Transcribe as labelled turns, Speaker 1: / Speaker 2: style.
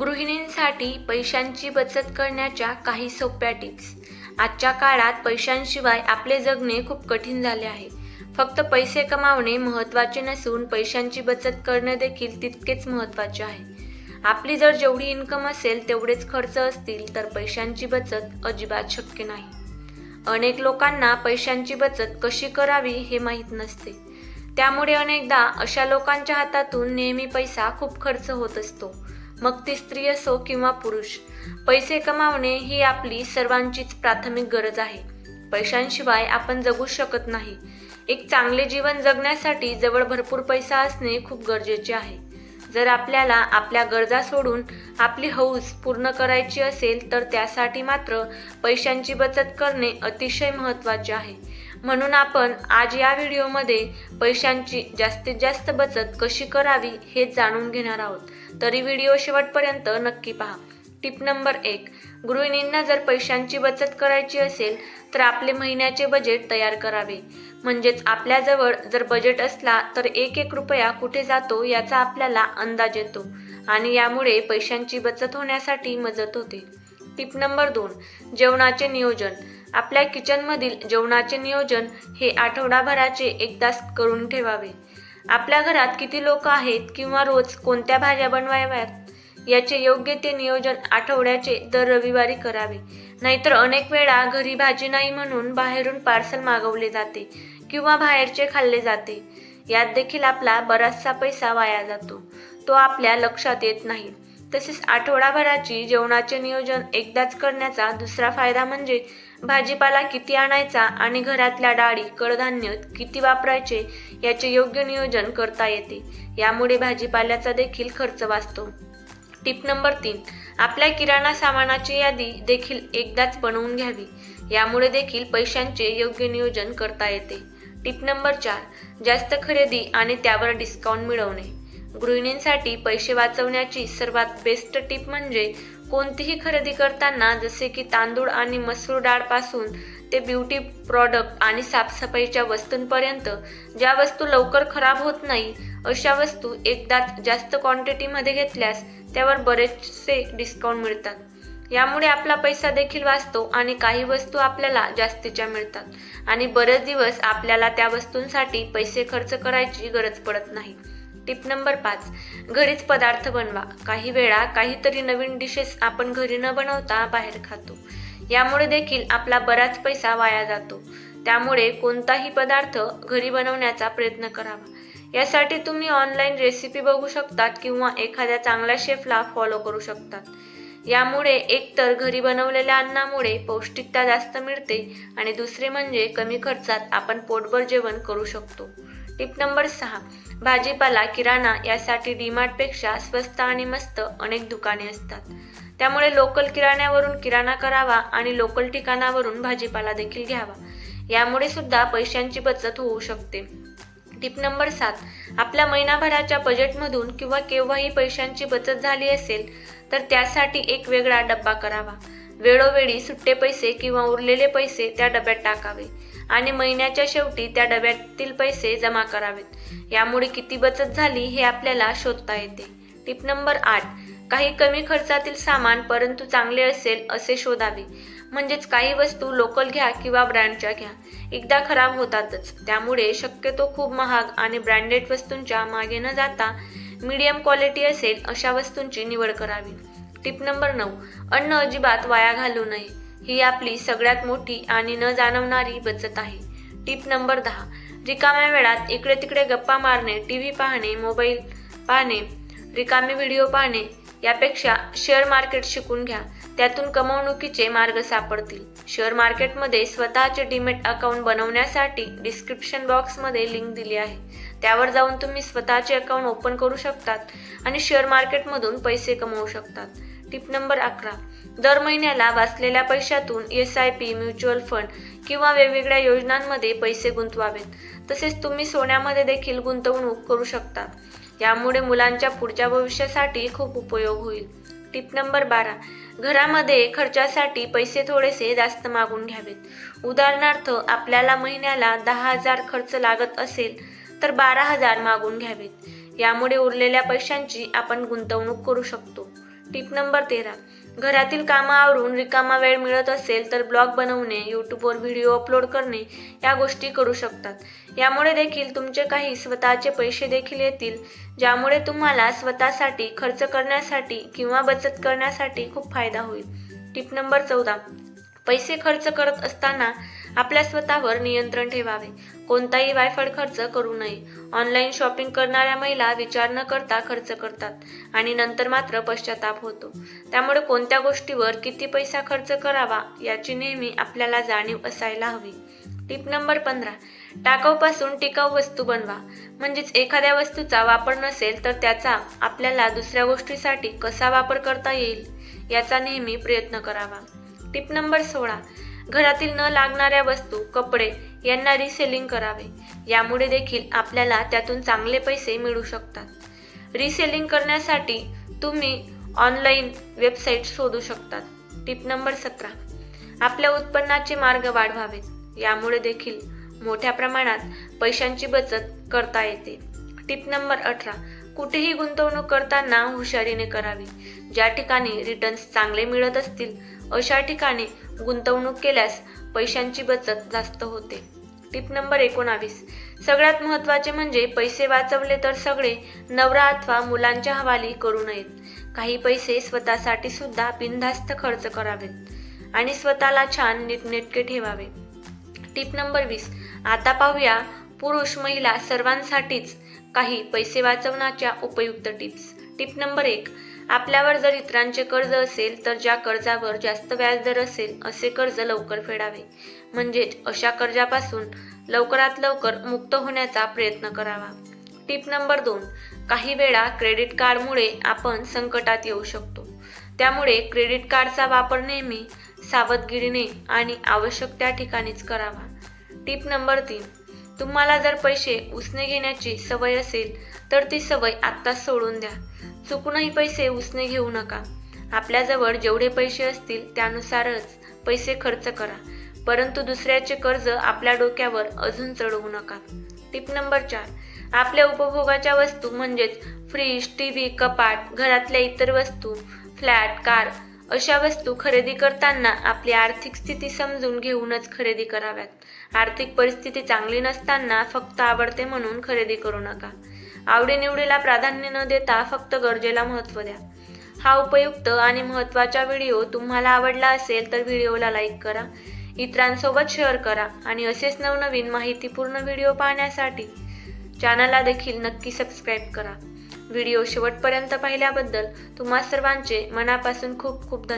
Speaker 1: गृहिणींसाठी पैशांची बचत करण्याच्या काही सोप्या टिप्स. आजच्या काळात पैशांशिवाय आपले जगणे खूप कठीण झाले आहे. फक्त पैसे कमावणे महत्त्वाचे नसून पैशांची बचत करणे देखील तितकेच महत्त्वाचे आहे. आपली जर जेवढी इन्कम असेल तेवढेच खर्च असतील तर पैशांची बचत अजिबात शक्य नाही. अनेक लोकांना पैशांची बचत कशी करावी हे माहीत नसते. त्यामुळे अनेकदा अशा लोकांच्या हातातून नेहमी पैसा खूप खर्च होत असतो. मग ती स्त्री असो किंवा पुरुष पैसे कमावणे ही आपली सर्वांचीच प्राथमिक गरज आहे. पैशांशिवाय आपण जगू शकत नाही. एक चांगले जीवन जगण्यासाठी जवळ भरपूर पैसा असणे खूप गरजेचे आहे. जर आपल्याला आपल्या गरजा सोडून आपली हौस पूर्ण करायची असेल तर त्यासाठी मात्र पैशांची बचत करणे अतिशय महत्त्वाचे आहे. म्हणून आपण आज या व्हिडिओमध्ये पैशांची जास्तीत जास्त बचत कशी करावी हे जाणून घेणार आहोत. तरी व्हिडिओ शेवटपर्यंत नक्की पहा. टिप नंबर एक गृहिणींना जर पैशांची बचत करायची असेल तर आपले महिन्याचे बजेट तयार करावे. म्हणजेच आपल्याजवळ जर बजेट असला तर एक एक रुपया कुठे जातो याचा आपल्याला अंदाज येतो आणि यामुळे पैशांची बचत होण्यासाठी मदत होते. टिप नंबर दोन जेवणाचे नियोजन. आपल्या किचनमधील जेवणाचे नियोजन हे आठवडाभराचे एकदाच करून ठेवावे. आपल्या घरात किती लोक आहेत किंवा रोज कोणत्या भाज्या बनवाव्यात याचे योग्य ते नियोजन आठवड्याचे दर रविवारी करावे. नाहीतर अनेक वेळा घरी भाजी नाही म्हणून बाहेरून पार्सल मागवले जाते किंवा बाहेरचे खाल्ले जाते. यात देखील आपला बराचसा पैसा वाया जातो. तो आपल्या लक्षात येत नाही. तसेच आठवडाभराची जेवणाचे नियोजन एकदाच करण्याचा दुसरा फायदा म्हणजे भाजीपाला किती आणायचा आणि घरातल्या डाळी कडधान्य किती वापरायचे याचे योग्य नियोजन करता येते. यामुळे भाजीपाल्याचा देखील खर्च वाचतो. टिप नंबर तीन. आपल्या किराणा सामानाची यादी देखील एकदाच बनवून घ्यावी. यामुळे देखील पैशांचे योग्य नियोजन करता येते. टिप नंबर चार. जास्त खरेदी आणि त्यावर डिस्काउंट मिळवणे. गृहिणींसाठी पैसे वाचवण्याची सर्वात बेस्ट टिप म्हणजे कोणतीही खरेदी करताना जसे की तांदूळ आणि मसूर डाळपासून ते ब्युटी प्रॉडक्ट आणि साफसफाईच्या वस्तूंपर्यंत ज्या वस्तू लवकर खराब होत नाही अशा वस्तू एकदाच जास्त क्वांटिटीमध्ये घेतल्यास त्यावर बरेचसे डिस्काउंट मिळतात. यामुळे आपला पैसा देखील वाचतो आणि काही वस्तू आपल्याला जास्तीच्या मिळतात. आणि बरेच दिवस आपल्याला त्या वस्तूंसाठी पैसे खर्च करायची गरज पडत नाही. टिप नंबर पाच. घरीच पदार्थ बनवा. काही वेळा काहीतरी नवीन डिशेस आपण घरी न बनवता बाहेर खातो. यामुळे देखील आपला बराच पैसा वाया जातो. त्यामुळे कोणताही पदार्थ घरी बनवण्याचा प्रयत्न करावा. यासाठी तुम्ही ऑनलाईन रेसिपी बघू शकतात किंवा एखाद्या चांगल्या शेफला फॉलो करू शकतात. यामुळे एकतर घरी बनवलेल्या अन्नामुळे पौष्टिकता जास्त मिळते आणि दुसरे म्हणजे कमी खर्चात आपण पोटभर जेवण करू शकतो. टिप नंबर सहा. भाजीपाला किराणा यासाठी डीमार्टपेक्षा स्वस्त आणि मस्त अनेक दुकाने असतात. त्यामुळे लोकल किराण्यावरून किराणा करावा आणि लोकल ठिकाणावरून भाजीपाला देखील घ्यावा. यामुळे सुद्धा पैशांची बचत होऊ शकते. टिप नंबर सात. आपल्या महिनाभराच्या बजेटमधून किंवा केव्हाही पैशांची बचत झाली असेल तर त्यासाठी एक वेगळा डब्बा करावा. वेळोवेळी सुट्टे पैसे किंवा उरलेले पैसे त्या डब्यात टाकावे. आणि महिन्याच्या शेवटी त्या डब्यातील पैसे जमा करावेत. यामुळे किती बचत झाली हे आपल्याला शोधता येते. टिप नंबर आठ. काही कमी खर्चातील सामान परंतु चांगले असेल असे शोधावे. म्हणजेच काही वस्तू लोकल घ्या किंवा ब्रँडच्या घ्या. एकदा खराब होतातच. त्यामुळे शक्यतो खूप महाग आणि ब्रँडेड वस्तूंच्या मागे न जाता मीडियम क्वालिटी असेल अशा वस्तूंची निवड करावी. टिप नंबर नऊ. अन्न अजिबात वाया घालू नये. ही आपली सगळ्यात मोठी आणि न जाणवणारी बचत आहे. टिप नंबर दहा. रिकाम्या वेळात इकडे तिकडे गप्पा मारणे टी व्ही पाहणे मोबाईल पाहणे रिकामे व्हिडिओ पाहणे यापेक्षा शेअर मार्केट शिकून घ्या. त्यातून कमवणुकीचे मार्ग सापडतील. शेअर मार्केटमध्ये स्वतःचे डिमेट अकाउंट बनवण्यासाठी डिस्क्रिप्शन बॉक्समध्ये लिंक दिली आहे. त्यावर जाऊन तुम्ही स्वतःचे अकाउंट ओपन करू शकतात आणि शेअर मार्केटमधून पैसे कमवू शकतात. टिप नंबर अकरा. दर महिन्याला वाचलेल्या पैशातून S I P mutual fund किंवा वेगवेगळ्या योजनांमध्ये पैसे गुंतवावेत. तसेच तुम्ही सोन्यामध्ये देखील गुंतवणूक करू शकता. यामुळे मुलांच्या पुढच्या भविष्यासाठी खूप उपयोग होईल. टिप नंबर बारा. घरामध्ये खर्चासाठी पैसे थोडेसे जास्त मागून घ्यावेत. उदाहरणार्थ आपल्याला महिन्याला दहा हजार खर्च लागत असेल तर बारा हजार मागून घ्यावेत. यामुळे उरलेल्या पैशांची आपण गुंतवणूक करू शकतो. टिप नंबर तेरा. घरातील कामं आवरून रिकामा वेळ मिळत असेल तर ब्लॉग बनवणे यूट्यूबवर व्हिडिओ अपलोड करणे या गोष्टी करू शकतात. यामुळे देखील तुमचे काही स्वतःचे पैसे देखील येतील ज्यामुळे तुम्हाला स्वतःसाठी खर्च करण्यासाठी किंवा बचत करण्यासाठी खूप फायदा होईल. टिप नंबर चौदा. पैसे खर्च करत असताना आपल्या स्वतःवर नियंत्रण ठेवावे. कोणताही वायफळ खर्च करू नये. ऑनलाईन शॉपिंग करणाऱ्या महिला विचार न करता खर्च करतात आणि नंतर मात्र पश्चाताप होतो. त्यामुळे कोणत्या गोष्टीवर किती पैसा खर्च करावा याची नेहमी आपल्याला जाणीव असायला हवी. टिप नंबर पंधरा. टाकाऊपासून टिकाऊ वस्तू बनवा. म्हणजेच एखाद्या वस्तूचा वापर नसेल तर त्याचा आपल्याला दुसऱ्या गोष्टीसाठी कसा वापर करता येईल याचा नेहमी प्रयत्न करावा. टिप नंबर सोळा. घरातील न लागणाऱ्या वस्तू कपडे यांना रिसेलिंग करावे. यामुळे देखील आपल्याला त्यातून चांगले पैसे मिळू शकतात. रिसेलिंग करण्यासाठी तुम्ही ऑनलाईन वेबसाईट शोधू शकतात. टिप नंबर सतरा. आपल्या उत्पन्नाचे मार्ग वाढवावेत. यामुळे देखील मोठ्या प्रमाणात पैशांची बचत करता येते. टिप नंबर अठरा. कुठेही गुंतवणूक करताना हुशारीने करावी. ज्या ठिकाणी रिटर्न्स चांगले मिळत असतील अशा ठिकाणी गुंतवणूक केल्यास पैशांची बचत जास्त होते. टिप नंबर एकोणावीस. सगळ्यात महत्त्वाचे म्हणजे पैसे वाचवले तर सगळे नवरा अथवा मुलांच्या हवाली करू नयेत. काही पैसे स्वतःसाठी सुद्धा बिनधास्त खर्च करावेत आणि स्वतःला छान नीटनेटके ठेवावे. टिप नंबर वीस. आता पाहूया पुरुष महिला सर्वांसाठीच काही पैसे वाचवण्याच्या उपयुक्त टिप्स. टिप नंबर एक आपल्यावर जर इतरांचे कर्ज असेल तर ज्या कर्जावर जास्त व्याजदर असेल असे कर्ज लवकर फेडावे. म्हणजेच अशा कर्जापासून लवकरात लवकर मुक्त होण्याचा प्रयत्न करावा. टिप नंबर दोन काही वेळा क्रेडिट कार्डमुळे आपण संकटात येऊ शकतो. त्यामुळे क्रेडिट कार्डचा वापर नेहमी सावधगिरीने आणि आवश्यक त्या ठिकाणीच करावा. टिप नंबर तीन तुम्हाला जर पैसे उसने घेण्याची सवय असेल तर ती सवय आत्ताच सोडून द्या. चुकूनही पैसे उसने घेऊ नका. आपल्याजवळ जेवढे पैसे असतील त्यानुसारच पैसे खर्च करा. परंतु दुसऱ्याचे कर्ज आपल्या डोक्यावर अजून चढवू नका. टिप नंबर चार. आपल्या उपभोगाच्या वस्तू म्हणजेच फ्रीज टी व्ही कपाट घरातल्या इतर वस्तू फ्लॅट कार अशा वस्तू खरेदी करताना आपली आर्थिक स्थिती समजून घेऊनच खरेदी कराव्यात. आर्थिक परिस्थिती चांगली नसताना फक्त आवडते म्हणून खरेदी करू नका. आवडीनिवडीला प्राधान्य न देता फक्त गरजेला महत्त्व द्या. हा उपयुक्त आणि महत्त्वाचा व्हिडिओ तुम्हाला आवडला असेल तर व्हिडिओला लाईक करा. इतरांसोबत शेअर करा आणि असेच नवनवीन माहितीपूर्ण व्हिडिओ पाहण्यासाठी चॅनलला देखील नक्की सबस्क्राईब करा. व्हिडिओ शेवटपर्यंत पाहिल्याबद्दल तुम्हा सर्वांचे मनापासून खूप खूप धन्यवाद.